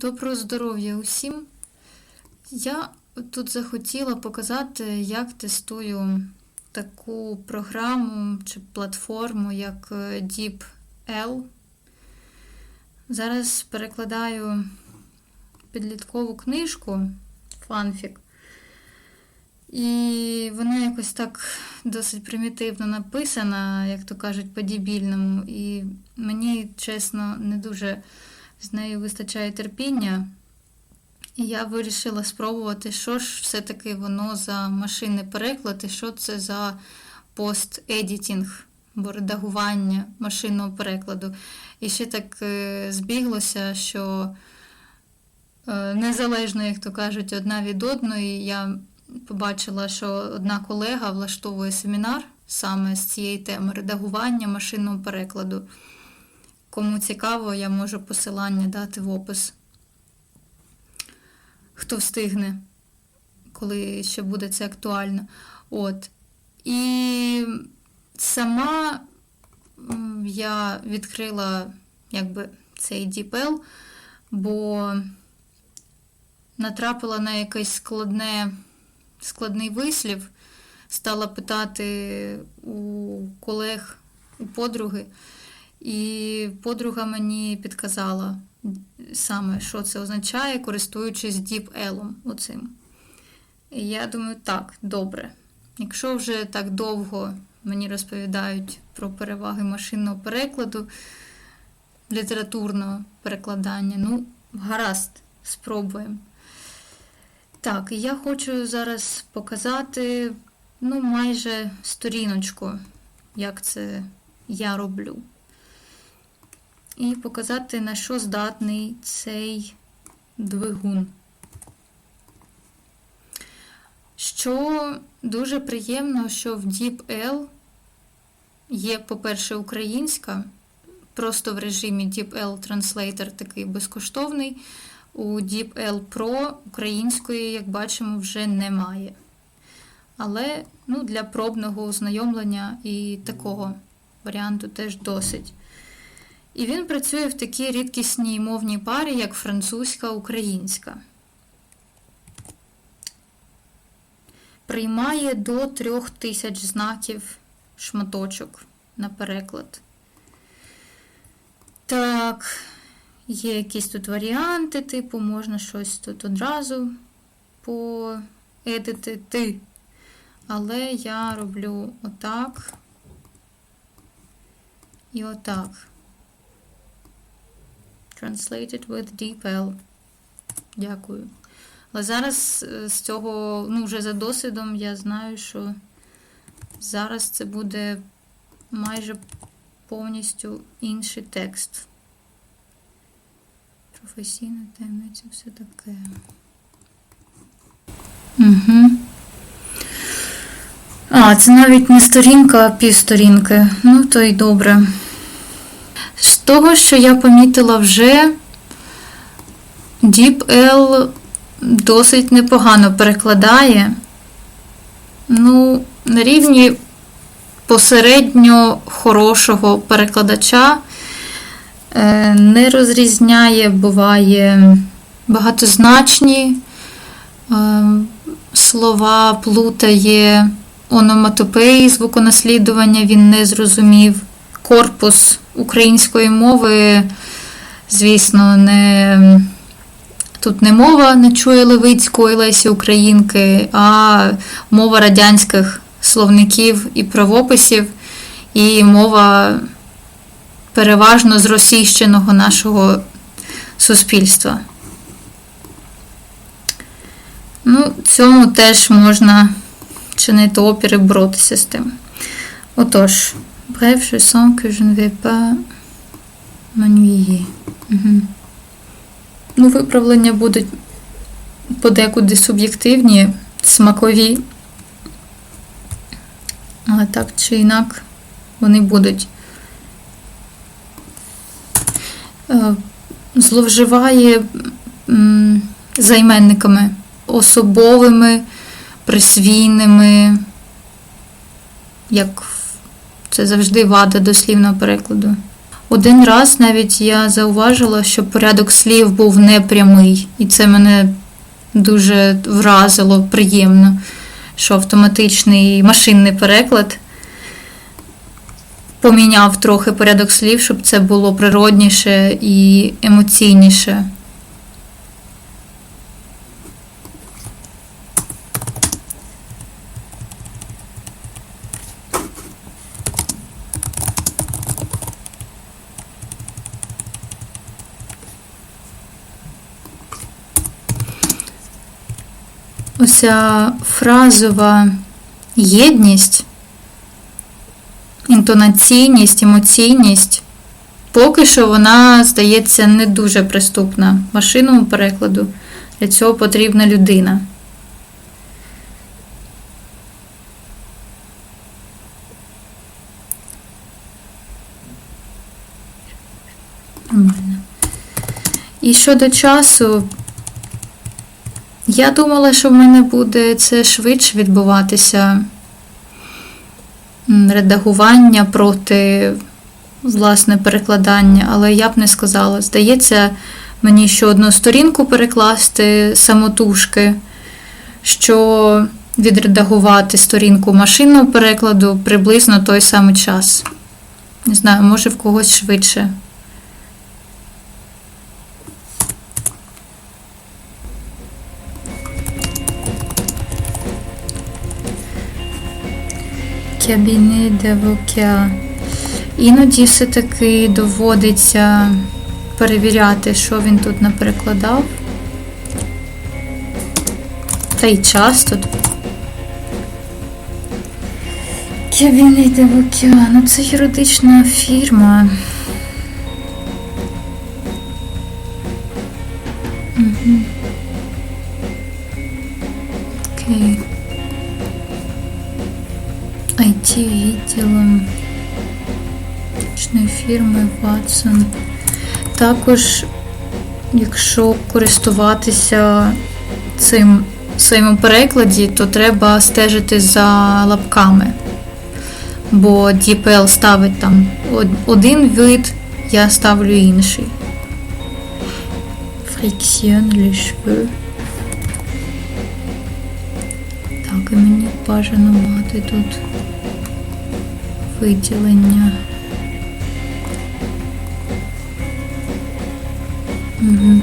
Доброго здоров'я усім. Я тут захотіла показати, як тестую таку програму чи платформу, як е, DeepL. Зараз перекладаю підліткову книжку фанфік. І вона якось так досить примітивно написана, як то кажуть, по-дібільному. І мені, чесно, не дуже з нею вистачає терпіння. І я вирішила спробувати, що ж все-таки воно за машинний переклад, і що це за пост-едітінг, бо редагування машинного перекладу. І ще так е, збіглося, що е, незалежно, як то кажуть, одна від одної, я побачила, що одна колега влаштовує семінар саме з цієї теми редагування машинного перекладу. Кому цікаво, я можу посилання дати в опис. Хто встигне, коли ще буде це актуально. От. І сама я відкрила якби, цей DeepL, бо натрапила на якийсь складне, складний вислів, стала питати у колег, у подруги. І подруга мені підказала саме, що це означає, користуючись DeepL оцим. І я думаю, так, добре. Якщо вже так довго мені розповідають про переваги машинного перекладу, літературного перекладання, ну, гаразд, спробуємо. Так, я хочу зараз показати, ну, майже сторіночку, як це я роблю і показати, на що здатний цей двигун. Що дуже приємно, що в DeepL є, по-перше, українська, просто в режимі DeepL Translator такий безкоштовний. У DeepL Pro української, як бачимо, вже немає. Але ну, для пробного ознайомлення і такого варіанту теж досить. І він працює в такій рідкісній мовній парі, як французька українська. Приймає до трьох тисяч знаків шматочок на переклад. Так, є якісь тут варіанти, типу, можна щось тут одразу поедитити. Але я роблю отак і отак. Translated with DeepL. Дякую. Але зараз з цього, ну, вже за досвідом, я знаю, що зараз це буде майже повністю інший текст. Професійна таємниця, все таке. Угу. А, це навіть не сторінка, а півсторінки. Ну, то й добре. Того, що я помітила вже, DeepL досить непогано перекладає. Ну, на рівні посередньо хорошого перекладача е, не розрізняє, буває багатозначні е, слова, плутає ономатопеї, звуконаслідування він не зрозумів. Корпус української мови, звісно, не тут не мова не чує Левицької Лесі Українки, а мова радянських словників і правописів, і мова переважно з російщеного нашого суспільства. Ну, цьому теж можна чинити опір і боротися з тим. Отож. Bref, je sens que je ne vais pas m'ennuyer. Угу. Ну, виправлення будуть подекуди суб'єктивні, смакові. Але так чи інак вони будуть. Е, Зловживає займенниками особовими, присвійними, як це завжди вада дослівного перекладу. Один раз навіть я зауважила, що порядок слів був непрямий, і це мене дуже вразило приємно, що автоматичний машинний переклад поміняв трохи порядок слів, щоб це було природніше і емоційніше. Оця фразова єдність, інтонаційність, емоційність, поки що вона здається не дуже приступна машинному перекладу. Для цього потрібна людина. І щодо часу, я думала, що в мене буде це швидше відбуватися редагування проти власне перекладання, але я б не сказала. Здається, мені ще одну сторінку перекласти самотужки, що відредагувати сторінку машинного перекладу приблизно той самий час. Не знаю, може в когось швидше. Кабінет d'avocat. Іноді все-таки доводиться перевіряти, що він тут наприкладав. Та й час тут. Кабіни d'avocat. Ну це юридична фірма. IT відділом фірми Watson. Також, якщо користуватися цим в своєму перекладі, то треба стежити за лапками. Бо DPL ставить там один вид, я ставлю інший. Friction, les. Так, і мені бажано мати тут виділення. Угу.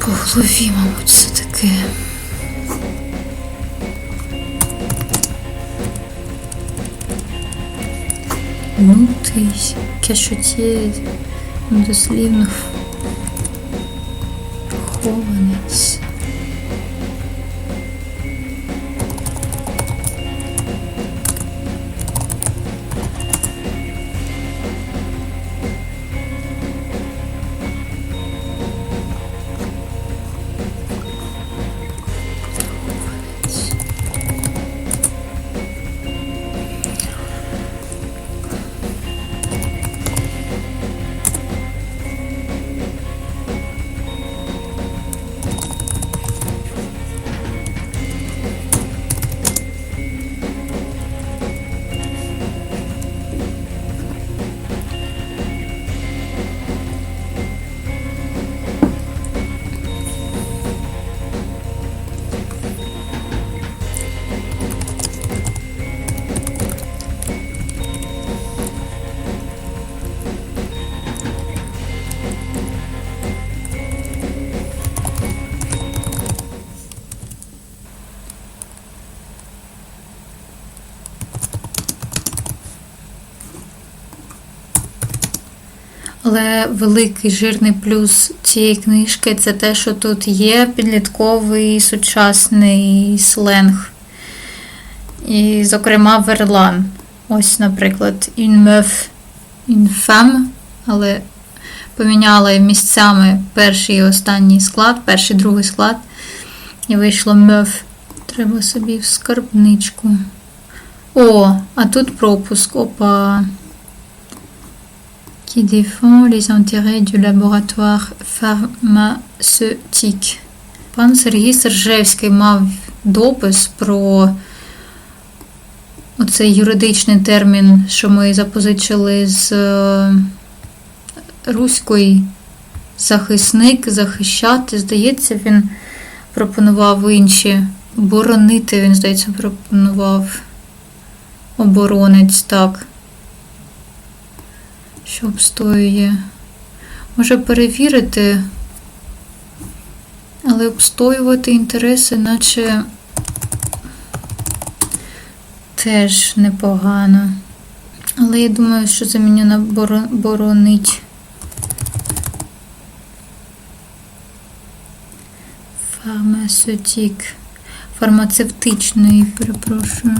По голові, мабуть, все таке. Ти кашоті дослівно хованець. Але великий жирний плюс цієї книжки це те, що тут є підлітковий сучасний сленг. І, зокрема, верлан. Ось, наприклад, une femme, але поміняла місцями перший і останній склад, перший другий склад. І вийшло meuf. Треба собі в скарбничку. О, а тут пропуск. Опа. Qui défend les intérêts du laboratoire pharmaceutique. Пан Сергій Сержевський мав допис про оцей юридичний термін, що ми запозичили з е, руської захисник, захищати, здається, він пропонував інші. Боронити, він, здається, пропонував оборонець, так. Що обстоює. Може перевірити, але обстоювати інтереси, наче теж непогано. Але я думаю, що на боро- боронить. Фармацевтик. Фармацевтичної, перепрошую.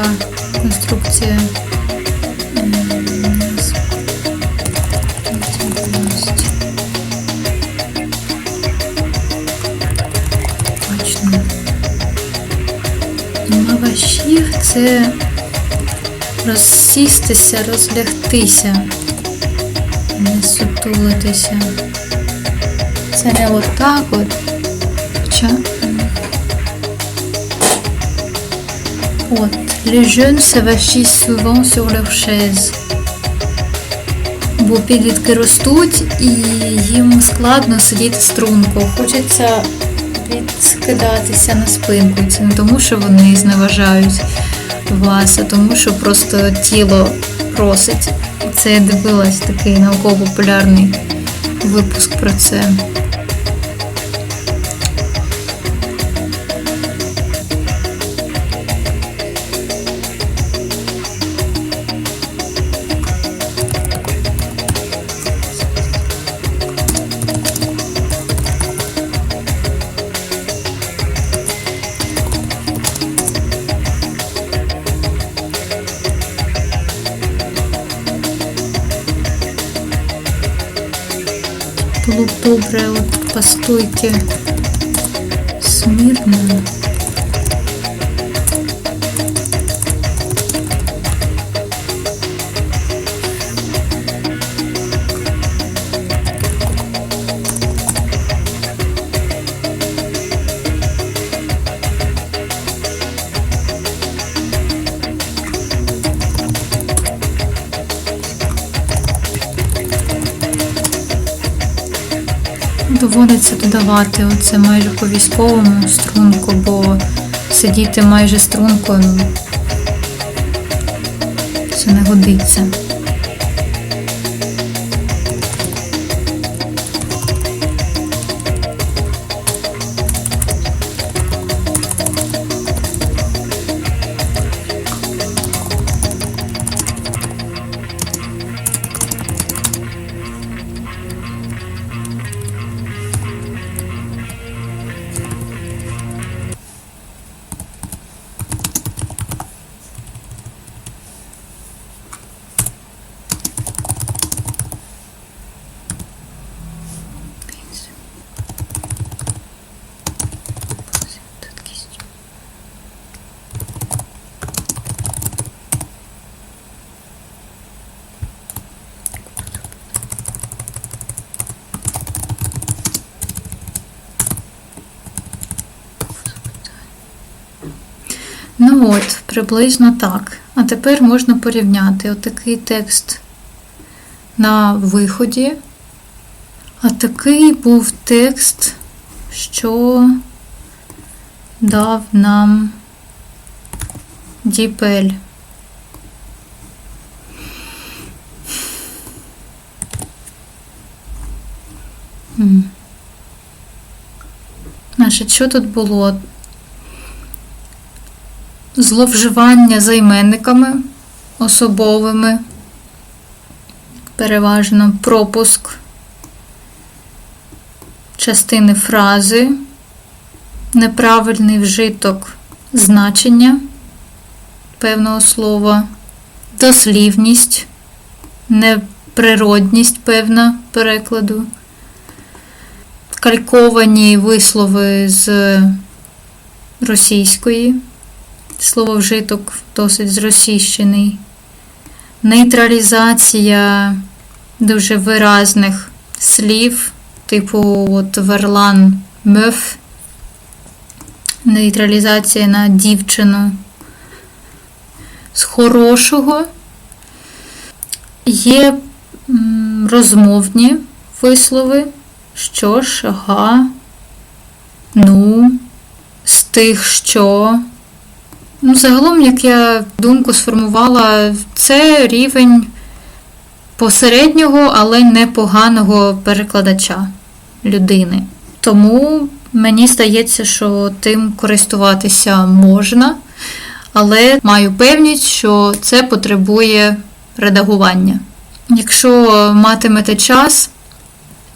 Така конструкція? Точно. Мавашір це розсістися, розлягтися, не сутулитися. Це не отак от. Хоча От. Les jeunes s'avachissent souvent sur leur chaise. Бо підлітки ростуть і їм складно сидіти струнко. Хочеться відкидатися на спинку. Це не тому, що вони зневажають вас, а тому, що просто тіло просить. Це я дивилась такий науково-популярний випуск про це. Добре от смірно. Доводиться додавати оце майже по військовому струнку, бо сидіти майже струнко ну, це не годиться. От, приблизно так. А тепер можна порівняти отакий текст на виході. А такий був текст, що дав нам. М. Значить, що тут було? Зловживання займенниками особовими, переважно пропуск частини фрази, неправильний вжиток значення певного слова, дослівність, неприродність певна перекладу, кальковані вислови з російської, слововжиток досить зросійщений, нейтралізація дуже виразних слів, типу от верлан меф, нейтралізація на дівчину. З хорошого є розмовні вислови. Що ж, ага, ну, з тих, що. Ну, загалом, як я думку сформувала, це рівень посереднього, але непоганого перекладача людини. Тому мені здається, що тим користуватися можна, але маю певність, що це потребує редагування. Якщо матимете час,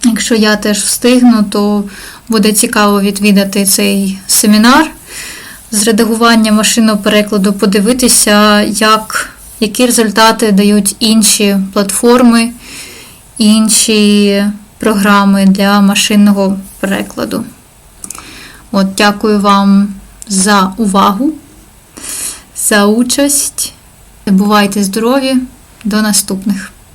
якщо я теж встигну, то буде цікаво відвідати цей семінар з редагування машинного перекладу, подивитися, як, які результати дають інші платформи, інші програми для машинного перекладу. От, дякую вам за увагу, за участь. Бувайте здорові! До наступних!